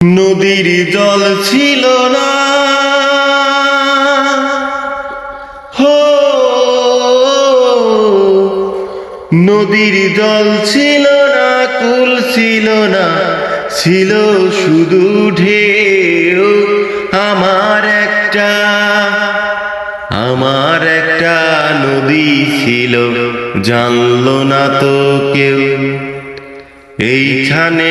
নদীর জল ছিল না। হো, নদীর জল ছিল না, কুল ছিল না, ছিল শুধু ঢেউ। আমার একটা আমার একটা নদী ছিল, জানলো না তো কেউ। এইখানে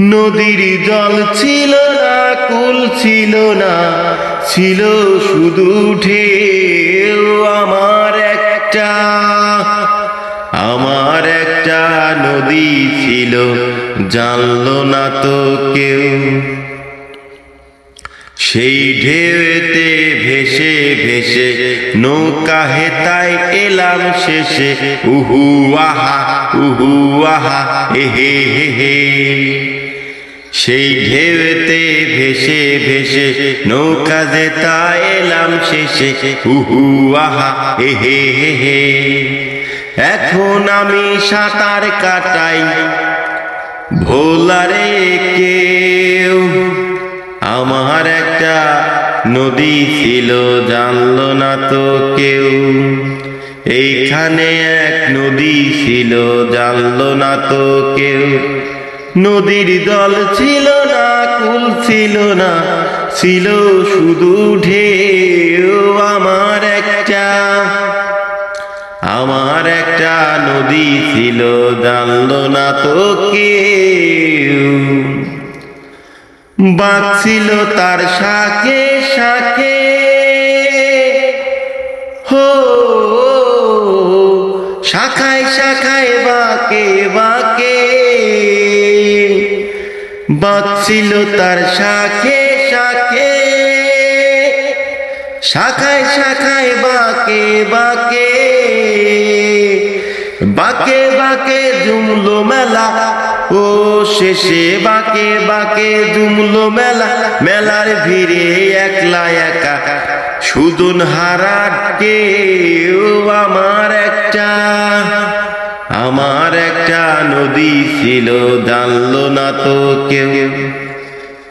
নদীর জল ছিল না, কুল ছিল না, ছিল শুধু ঢেউ। আমার একটা আমার একটা নদী ছিল, জানলো না তো কেউ। সেই ঢেউতে ভেসে ভেসে নৌকা হেতায় এলাম শেষে। উহু, আহা উহু, আহা হে হে হে হে। সেই ঢেউতে ভেসে ভেসে নৌকা যেতা এলাম শেষে। উহু, আহা হে হে হে হে। এখন আমি সাঁতার কাটাই। ভোলারে কেউ আমার একটা নদী ছিল, জানল না তো কেউ। এইখানে এক নদী ছিল, জানল না তো কেউ। নদীর দল ছিল না, কুল ছিল না, ছিল শুধু ঢেউ আমার একটা। আমার একটা নদী ছিল, জানলো না তো কেউ। বাঘ ছিল তার শাকে শাকে। হো, শাখায় শাখায় বাকে বাকে। বাঘ ছিল তার শাখে শাখে। শাখায় শাখায় বাকে বাকে। বাকে বাকে জুমলো মেলা। ও শেষে বাকে বাকে জুমলো মেলা। মেলার ভিড়ে একলা একা। সুদন হারার ও আমার একটা। আমার একটা নদী ছিল, জানলো না তো কেউ।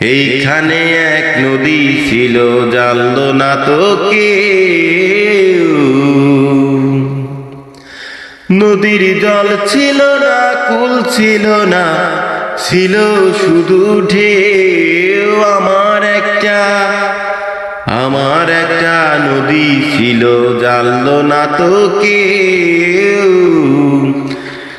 এইখানে এক নদী ছিল, জানলো না তো কেউ। নদীর জল ছিল না, কুল ছিল না, ছিল শুধু ঢেউ। আমার একটা আমার একটা নদী ছিল, জানলো না তো কেউ।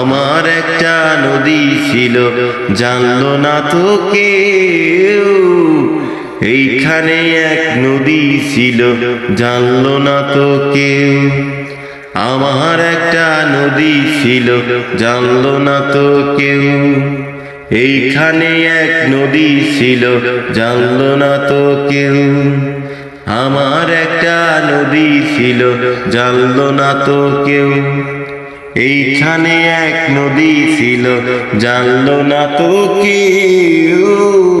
আমার একটা নদী ছিল, জানলো না তো এইখানে এক নদী ছিল, জানলো না তো কেউ। আমার একটা নদী ছিল, জানলো না তো কেউ। এইখানে এক নদী ছিল, জানলো না তো কেউ। আমার একটা নদী ছিল, জানলো না তো কেউ। এইখানে এক নদী ছিল জানলো না তো কেউ।